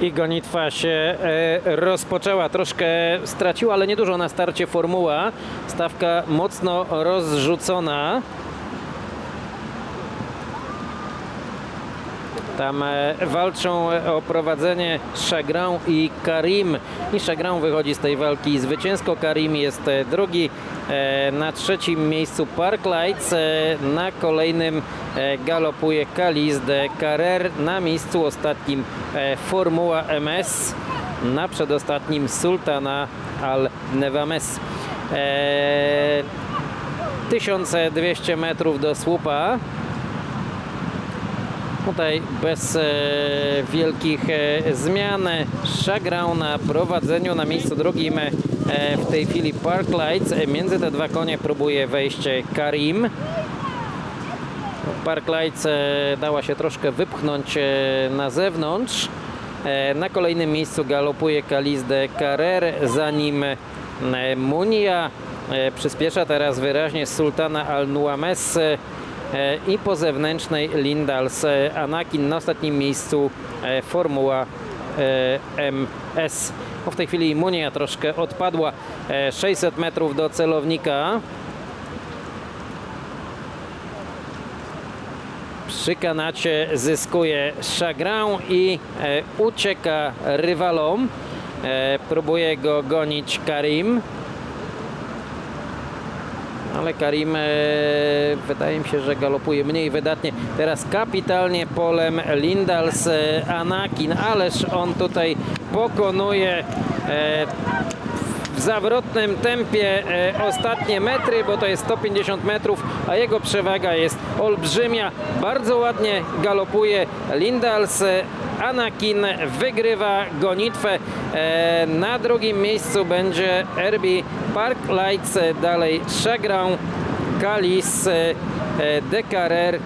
I gonitwa się e, rozpoczęła. Troszkę straciła, ale niedużo na starcie formuła. Stawka mocno rozrzucona. Tam e, walczą o prowadzenie Chagrin i Karim. I Chagrin wychodzi z tej walki zwycięsko. Karim jest e, drugi. E, Na trzecim miejscu Park Lights. E, Na kolejnym e, galopuje Kalis de Carrer. Na miejscu ostatnim Formuła MS. Na przedostatnim Sultana Al Nevames. E, 1200 metrów do słupa. Tutaj bez e, wielkich e, zmian. Szagrał na prowadzeniu na miejscu drugim e, w tej chwili Park Lights. Między te dwa konie próbuje wejść Karim. Park Lights dała się troszkę wypchnąć na zewnątrz. Na kolejnym miejscu galopuje Kalis de Carrer, za nim Munia. Przyspiesza teraz wyraźnie Sultana Al Nuames e, i po zewnętrznej Lindals e, Anakin na ostatnim miejscu e, Formuła e, MS. No w tej chwili Munia troszkę odpadła. E, 600 metrów do celownika. Przy kanacie zyskuje Chagrin i e, ucieka rywalom. E, próbuje go gonić Karim. Ale Karim e, wydaje mi się, że galopuje mniej wydatnie. Teraz kapitalnie polem Lindals e, Anakin, ależ on tutaj pokonuje e, w zawrotnym tempie e, ostatnie metry, bo to jest 150 metrów, a jego przewaga jest olbrzymia. Bardzo ładnie galopuje Lindals. Anakin wygrywa gonitwę. E, na drugim miejscu będzie Herbie Park Lights, dalej Chagrin, Kalis, e, De Carrer.